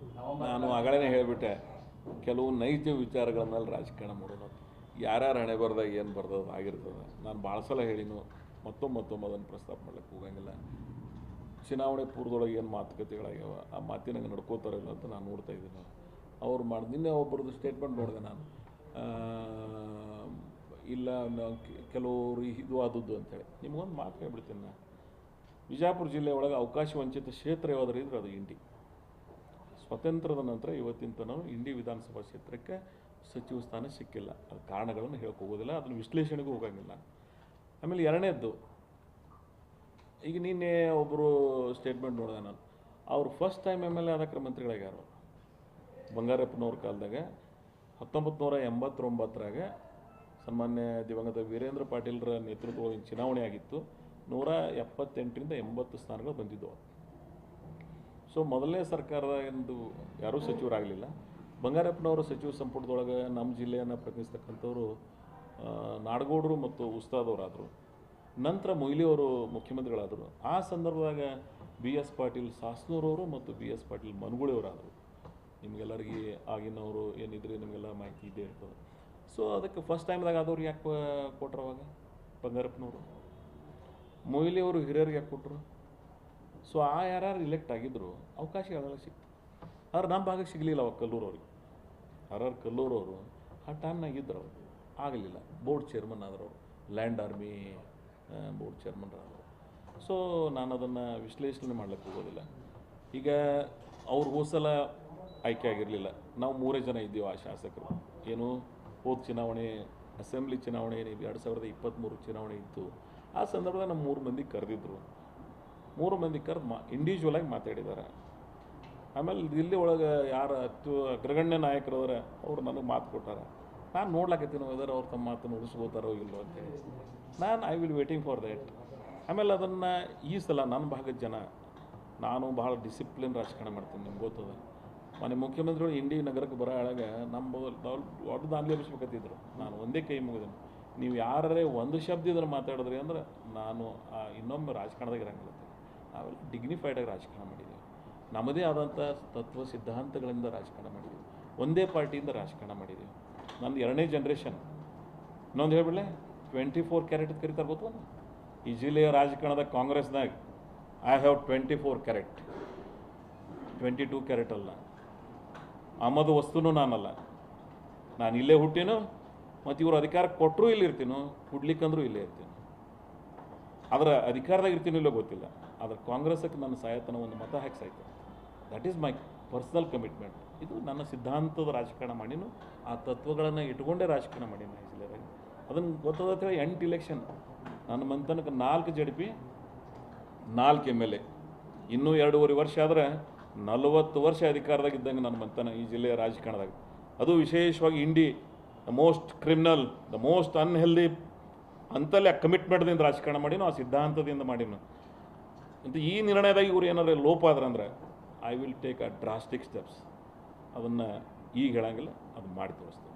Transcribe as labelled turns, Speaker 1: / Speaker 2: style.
Speaker 1: ಚುನಾವಣೆ. ನಾನು ಆಗಲೇ ಹೇಳಿಬಿಟ್ಟೆ, ಕೆಲವು ನೈಜ ವಿಚಾರಗಳನ್ನೆಲ್ಲ ರಾಜಕಾರಣ ಮಾಡೋಣ ಯಾರ್ಯಾರು ಹಣೆ ಬರ್ದಾಗ ಏನು ಬರ್ದದ ಆಗಿರ್ತದೆ. ನಾನು ಭಾಳ ಸಲ ಹೇಳಿನೂ ಮತ್ತೊಮ್ಮೆ ಮತ್ತೊಮ್ಮೆ ಅದನ್ನು ಪ್ರಸ್ತಾಪ ಮಾಡ್ಲಿಕ್ಕೆ ಹೋಗಂಗಿಲ್ಲ. ಚುನಾವಣೆ ಪೂರ್ವದೊಳಗೆ ಏನು ಮಾತುಕತೆಗಳಾಗ್ಯಾವ, ಆ ಮಾತಿನಂಗೆ ನಡ್ಕೋತಾರಿಲ್ಲ ಅಂತ ನಾನು ನೋಡ್ತಾ ಇದ್ದೀನಿ. ಅವ್ರು ಮಾಡಿ, ನಿನ್ನೆ ಒಬ್ಬರದ್ದು ಸ್ಟೇಟ್ಮೆಂಟ್ ನೋಡಿದೆ ನಾನು. ಇಲ್ಲ ಕೆಲವರು ಇದು ಆದದ್ದು ಅಂತೇಳಿ ನಿಮಗೊಂದು ಮಾತು ಹೇಳ್ಬಿಡ್ತೀನಿ ನಾನು ವಿಜಯಪುರ ಜಿಲ್ಲೆ ಒಳಗೆ ಅವಕಾಶ ವಂಚಿತ ಕ್ಷೇತ್ರ ಯಾವುದಾದ್ರು ಇದ್ರೆ ಅದು ಇಂಡಿ ಸ್ವತಂತ್ರದ ನಂತರ ಇವತ್ತಿನ ತನಕ ಇಂಡಿ ವಿಧಾನಸಭಾ ಕ್ಷೇತ್ರಕ್ಕೆ ಸಚಿವ ಸ್ಥಾನ ಸಿಕ್ಕಿಲ್ಲ. ಅದು ಕಾರಣಗಳನ್ನು ಹೇಳಕ್ಕೆ ಹೋಗೋದಿಲ್ಲ, ಅದನ್ನು ವಿಶ್ಲೇಷಣೆಗೂ ಹೋಗಂಗಿಲ್ಲ. ಆಮೇಲೆ ಎರಡನೇದ್ದು, ಈಗ ನಿನ್ನೆ ಒಬ್ಬರು ಸ್ಟೇಟ್ಮೆಂಟ್ ನೋಡಿದೆ ನಾನು. ಅವರು first time M L A ಆದಕ್ಕೆ ಮಂತ್ರಿಗಳಾಗ್ಯಾರು ಬಂಗಾರಪ್ಪನವ್ರ ಕಾಲದಾಗ ಹತ್ತೊಂಬತ್ತು ನೂರ ಎಂಬತ್ತೊಂಬತ್ತರಾಗ ಸನ್ಮಾನ್ಯ ದಿವಂಗತ ವೀರೇಂದ್ರ ಪಾಟೀಲ್ರ ನೇತೃತ್ವದಲ್ಲಿ ಚುನಾವಣೆ ಆಗಿತ್ತು. ನೂರ ಎಪ್ಪತ್ತೆಂಟರಿಂದ ಎಂಬತ್ತು ಸ್ಥಾನಗಳು ಬಂದಿದ್ದವು. ಸೊ ಮೊದಲನೇ ಸರ್ಕಾರದ ಎಂದು ಯಾರೂ ಸಚಿವರಾಗಲಿಲ್ಲ ಬಂಗಾರಪ್ಪನವರು ಸಚಿವ ಸಂಪುಟದೊಳಗೆ ನಮ್ಮ ಜಿಲ್ಲೆಯನ್ನು ಪ್ರತಿನಿಧಿಸ್ತಕ್ಕಂಥವ್ರು ನಾಡಗೌಡರು ಮತ್ತು ಉಸ್ತಾದವರಾದರು. ನಂತರ ಮೊಯ್ಲಿಯವರು ಮುಖ್ಯಮಂತ್ರಿಗಳಾದರು. ಆ ಸಂದರ್ಭದಾಗ ಬಿ ಎಸ್ ಪಾಟೀಲ್ ಸಾಸ್ನೂರವರು ಮತ್ತು ಬಿ ಎಸ್ ಪಾಟೀಲ್ ಮನ್ಗುಳಿಯವರಾದರು. ನಿಮಗೆಲ್ಲರಿಗೆ ಆಗಿನವರು ಏನಿದ್ರೆ ನಿಮಗೆಲ್ಲ ಮಾಹಿತಿ ಇದ್ದೇ ಇರ್ತದೆ. ಸೊ ಅದಕ್ಕೆ ಫಸ್ಟ್ ಟೈಮ್ದಾಗ ಆದವ್ರು ಯಾಕೆ ಕೊಟ್ರು ಅವಾಗ? ಬಂಗಾರಪ್ಪನವರು. ಮೊಯ್ಲಿಯವರು ಹಿರಿಯರಿಗೆ ಯಾಕೆ ಕೊಟ್ಟರು ಸೊ ಆ ಯಾರ್ಯಾರು ಇಲೆಕ್ಟ್ ಆಗಿದ್ದರು ಅವಕಾಶ ಯಾವ್ದಾರು ಸಿಕ್ತು? ಆದ್ರೆ ನಮ್ಮ ಭಾಗಕ್ಕೆ ಸಿಗಲಿಲ್ಲ ಅವಾಗ ಕಲ್ಲೂರವ್ರಿಗೆ. ಯಾರ್ಯಾರು ಕಲ್ಲೂರವರು, ಆ ಟೈಮ್ನಾಗ ಇದ್ರು ಅವರು. ಆಗಲಿಲ್ಲ. ಬೋರ್ಡ್ ಚೇರ್ಮನ್ ಆದರು ಲ್ಯಾಂಡ್ ಆರ್ಮಿ ಬೋರ್ಡ್ ಚೇರ್ಮನ್ ಆದರು ಸೊ ನಾನು ಅದನ್ನು ವಿಶ್ಲೇಷಣೆ ಮಾಡ್ಲಿಕ್ಕೆ ಹೋಗೋದಿಲ್ಲ. ಈಗ ಅವ್ರು ಹೋದ ಸಲ ಆಯ್ಕೆ ಆಗಿರಲಿಲ್ಲ. ನಾವು ಮೂರೇ ಜನ ಇದ್ದೀವಿ ಆ ಶಾಸಕರು. ಏನು, ಹೋದ ಚುನಾವಣೆ ಅಸೆಂಬ್ಲಿ ಚುನಾವಣೆ ಏನು ಎರಡು ಸಾವಿರದ ಇಪ್ಪತ್ತ್ಮೂರು ಚುನಾವಣೆ ಇತ್ತು. ಆ ಸಂದರ್ಭದಲ್ಲಿ ನಮ್ಮ ಮೂರು ಮಂದಿ ಕರೆದಿದ್ರು. ಮೂರು ಮಂದಿ ಕರೆದು ಮಾ ಇಂಡಿವಿಜುವಲ್ ಆಗಿ ಮಾತಾಡಿದ್ದಾರೆ. ಆಮೇಲೆ ದಿಲ್ಲಿ ಒಳಗೆ ಯಾರು ಅತ್ತು, ಅಗ್ರಗಣ್ಯ ನಾಯಕರು ಅದಾರ ಅವ್ರು ನನಗೆ ಮಾತು ಕೊಟ್ಟಾರೆ. ನಾನು ನೋಡ್ಲಾಕತ್ತೀನಿ ವೆದರ್ ಅವ್ರು ತಮ್ಮ ಮಾತನ್ನು ಉಳಿಸ್ಕೋತಾರೋ ಇಲ್ಲೋ ಅಂತೇಳಿ ನಾನು I will waiting for that ಆಮೇಲೆ ಅದನ್ನು ಈ ಸಲ ನನ್ನ ಭಾಗದ ಜನ, ನಾನು ಭಾಳ ಡಿಸಿಪ್ಲಿನ್ ರಾಜಕಾರಣ ಮಾಡ್ತೀನಿ, ನಿಮ್ಗೆ ಗೊತ್ತದ. ಮನೆ ಮುಖ್ಯಮಂತ್ರಿಗಳು ಇಂಡಿ ನಗರಕ್ಕೆ ಬರೋ ಒಳಗೆ ನಮ್ಮ ದೊಡ್ಡ ದಾಂಧಲೆ ಎಬ್ಬಿಸ್ಬೇಕತ್ತಿದ್ರು ನಾನು ಒಂದೇ ಕೈ ಮುಗಿದೀನಿ. ನೀವು ಯಾರೇ ಒಂದು ಶಬ್ದ ಇದ್ರೆ ಮಾತಾಡಿದ್ರಿ ಅಂದ್ರೆ ನಾನು ಇನ್ನೊಮ್ಮೆ ರಾಜಕಾರಣದಾಗ ಇರಂಗಿಲ್ಲ ನಾವೆಲ್ಲ ಡಿಗ್ನಿಫೈಡಾಗಿ ರಾಜಕಾರಣ ಮಾಡಿದ್ದೀವಿ. ನಮ್ಮದೇ ಆದಂಥ ತತ್ವ, ಸಿದ್ಧಾಂತಗಳಿಂದ ರಾಜಕಾರಣ ಮಾಡಿದ್ದೀವಿ. ಒಂದೇ ಪಾರ್ಟಿಯಿಂದ ರಾಜಕಾರಣ ಮಾಡಿದ್ದೀವಿ. ನಂದು ಎರಡನೇ ಜನ್ರೇಷನ್ ಇನ್ನೊಂದು ಹೇಳ್ಬಿಡ್ಲೆ ಟ್ವೆಂಟಿ ಫೋರ್ ಕ್ಯಾರೆಟ್ ಕರಿತಾರೆ ಗೊತ್ತು ಈ ಜಿಲ್ಲೆಯ ರಾಜಕಾರಣದ ಕಾಂಗ್ರೆಸ್ನಾಗ I have twenty four carat twenty two carat ಅಲ್ಲ. ಆಮದು ವಸ್ತುನೂ ನಾನಲ್ಲ. ನಾನು ಇಲ್ಲೇ ಹುಟ್ಟಿನೋ ಮತ್ತು ಇವರು ಅಧಿಕಾರ ಕೊಟ್ಟರು ಇಲ್ಲಿರ್ತೀನೋ, ಹುಡ್ಲಿಕ್ಕಂದ್ರೂ ಇಲ್ಲೇ ಇರ್ತೀನಿ. ಅದರ ಅಧಿಕಾರದಾಗ ಇರ್ತೀನಿಲ್ಲೋ ಗೊತ್ತಿಲ್ಲ. ಆದರೆ ಕಾಂಗ್ರೆಸ್ಸಕ್ಕೆ ನನ್ನ ಸಾಯತನ ಒಂದು ಮತ ಹಾಕಿ ಸಾಯ್ತು that is my personal commitment ಇದು ನನ್ನ ಸಿದ್ಧಾಂತದ ರಾಜಕಾರಣ ಮಾಡಿನೂ ಆ ತತ್ವಗಳನ್ನು ಇಟ್ಕೊಂಡೇ ರಾಜಕಾರಣ ಮಾಡೀನಿ ಈ ಜಿಲ್ಲೆದಾಗ ಅದನ್ನು ಗೊತ್ತದ ಎಂಟು ಇಲೆಕ್ಷನ್ ನನ್ನ ಮಂತನಕ್ಕೆ ನಾಲ್ಕು ಜಡ್ ಪಿ ನಾಲ್ಕು ಎಂ ಎಲ್ ಎ ಇನ್ನೂ ಎರಡೂವರೆ ವರ್ಷ ಆದ್ರೆ ನಲವತ್ತು ವರ್ಷ ಅಧಿಕಾರದಾಗಿದ್ದಂಗೆ ನನ್ನ ಮಂತನ ಈ ಜಿಲ್ಲೆಯ ರಾಜಕಾರಣದಾಗ. ಅದು ವಿಶೇಷವಾಗಿ Indi the most criminal the most unhealthy ಅಂತಲ್ಲೇ ಕಮಿಟ್ಮೆಂಟ್ದಿಂದ ರಾಜಕಾರಣ ಮಾಡಿನೋ ಆ ಸಿದ್ಧಾಂತದಿಂದ ಮಾಡಿನೋ ಅಂತ ಈ ನಿರ್ಣಯದಾಗ ಇವ್ರು ಏನಾರ ಲೋಪ ಆದ್ರಂದ್ರೆ I will take a drastic steps ಅದನ್ನು ಈಗ ಹೇಳಂಗಿಲ್ಲ ಅದು ಮಾಡಿ ತೋರಿಸ್ತೀನಿ.